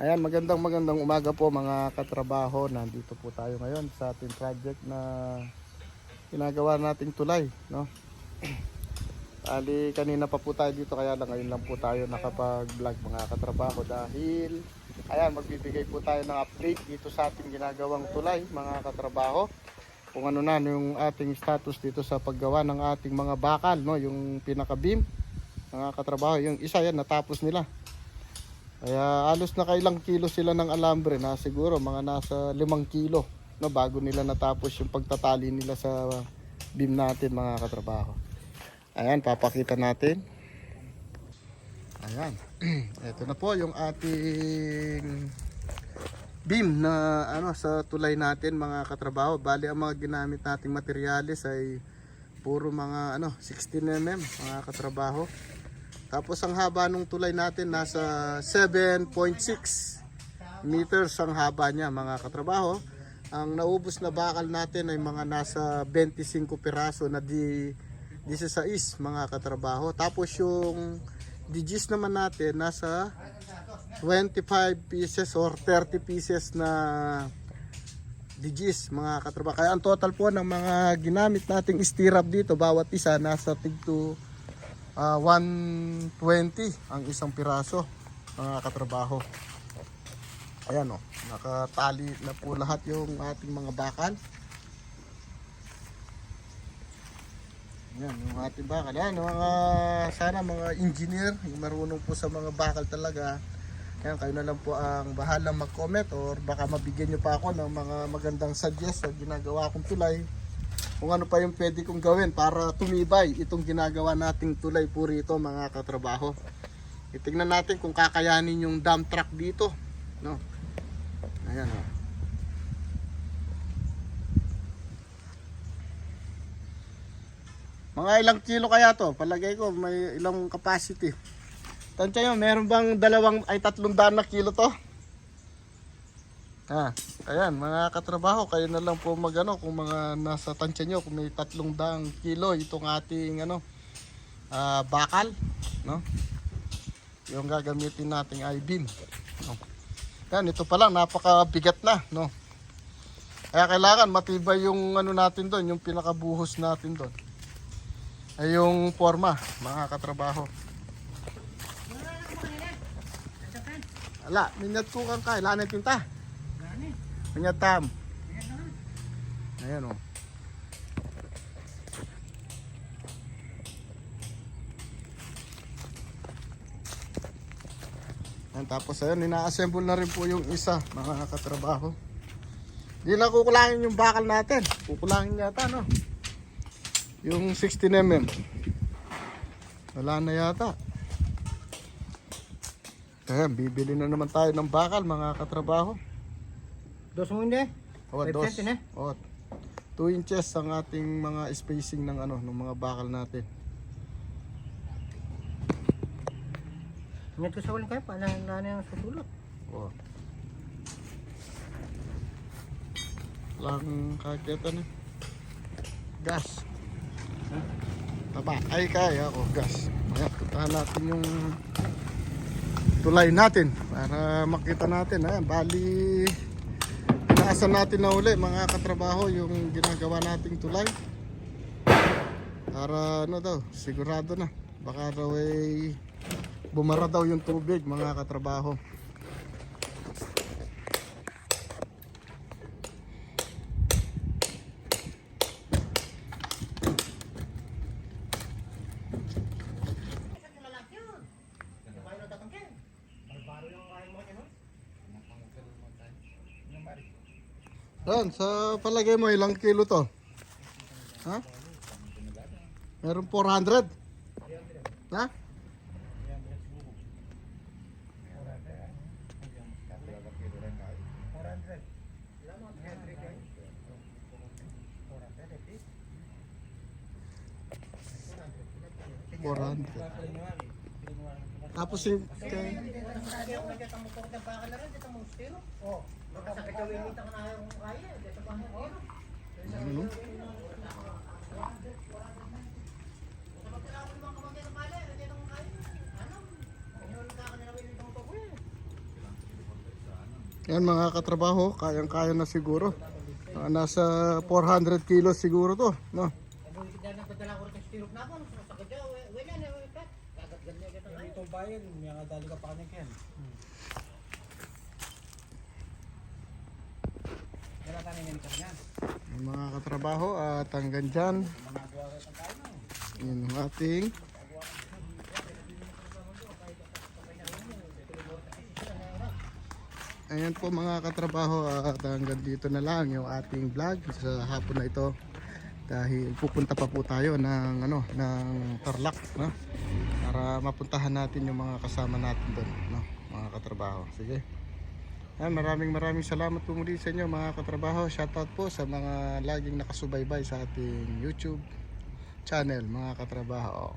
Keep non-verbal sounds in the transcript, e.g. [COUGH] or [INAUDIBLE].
Ayan, magandang magandang umaga po mga katrabaho. Nandito po tayo ngayon sa ating project na ginagawa nating tulay, no? [CLEARS THROAT] Ali, kanina pa po tayo dito kaya lang ngayon lang po tayo nakapag-vlog mga katrabaho dahil ayan, magbibigay po tayo ng update dito sa ating ginagawang tulay mga katrabaho. Kung ano na yung ating status dito sa paggawa ng ating mga bakal, no? Yung pinaka-beam mga katrabaho, yung isa yan natapos nila. Kaya alos na kailang kilo sila ng alambre na siguro mga nasa limang kilo no, bago nila natapos yung pagtatali nila sa beam natin mga katrabaho. Ayan, papakita natin. Ayan. [CLEARS THROAT] Ito na po yung ating beam na ano sa tulay natin mga katrabaho. Bali ang mga ginamit nating materyales ay puro mga ano 16 mm mga katrabaho. Tapos ang haba ng tulay natin nasa 7.6 meters ang haba niya mga katrabaho. Ang naubos na bakal natin ay mga nasa 25 piraso na di 16 mga katrabaho. Tapos yung digis naman natin nasa 25 pieces or 30 pieces na digis mga katrabaho. Kaya ang total po ng mga ginamit nating stirrup dito bawat isa nasa tigto ah, 120 ang isang piraso mga katrabaho. Ayan o, nakatali na po lahat yung ating mga bakal. Ayan, yung ating bakal. Ayan, mga, sana mga engineer, yung marunong po sa mga bakal talaga. Ayan, kayo na lang po ang bahalang mag-comment or baka mabigyan nyo pa ako ng mga magandang suggest sa ginagawa kong tulay kung ano pa yung pwede kong gawin para tumibay itong ginagawa nating tulay po rito mga katrabaho. Itingnan natin kung kakayanin yung dump truck dito. No? Ayan o. Mga ilang kilo kaya to? Palagay ko may ilang capacity. Tansya nyo, meron bang dalawang ay tatlong daan na kilo to? Ha, ayan mga katrabaho, kayo na lang po magano kung mga nasa tansya nyo kung may tatlong daang kilo itong ating ano ah, bakal, no? Yung gagamitin nating I-beam. No? Yan, ito pa lang napakabigat na, no? Kaya kailangan matibay yung ano natin doon, yung pinakabuhos natin doon. Ay yung forma, mga katrabaho. Ala, minyat ko kang kailangan tinta. Minyat tam. Ayan oh. o. Ayan, tapos ayun, ina-assemble na rin po yung isa, mga katrabaho. Di na kukulangin yung bakal natin. Kukulangin yata, no? Yung 16mm. Wala na yata. Ayan, bibili na naman tayo ng bakal, mga katrabaho. Dos mo hindi? O, Five dos. cent, eh? O, 2 inches ang ating mga spacing ng ano, ng mga bakal natin. Ingat ko sa uling kayo, paano na yung susulot? O. Lang kakita na. Gas. Taba. Ay, kaya ako. Gas. Ayan, puntahan natin yung tulay natin para makita natin. Ayan, bali naasan natin na uli mga katrabaho yung ginagawa nating tulay. Para ano daw, sigurado na. Baka raw ay bumara daw yung tubig mga katrabaho. Ron, sa palagay mo ilang kilo to? Ha? Meron 400? Ha? Hundred. Tapos yung kay ano? Yan mga katrabaho, kayang-kaya na siguro. Ah, nasa 400 kilos siguro to, no? Ito bayan, may kadali ka pa yan. Wala ka na yan. Yung mga katrabaho at hanggang dyan. Yun yung ating Ayan po mga katrabaho at hanggang dito na lang yung ating vlog sa hapon na ito. Dahil pupunta pa po tayo ng ano ng Tarlac no? Para mapuntahan natin yung mga kasama natin doon no? Mga katrabaho. Sige Ayan, maraming maraming salamat po muli sa inyo mga katrabaho. Shoutout po sa mga laging nakasubaybay sa ating YouTube channel mga katrabaho.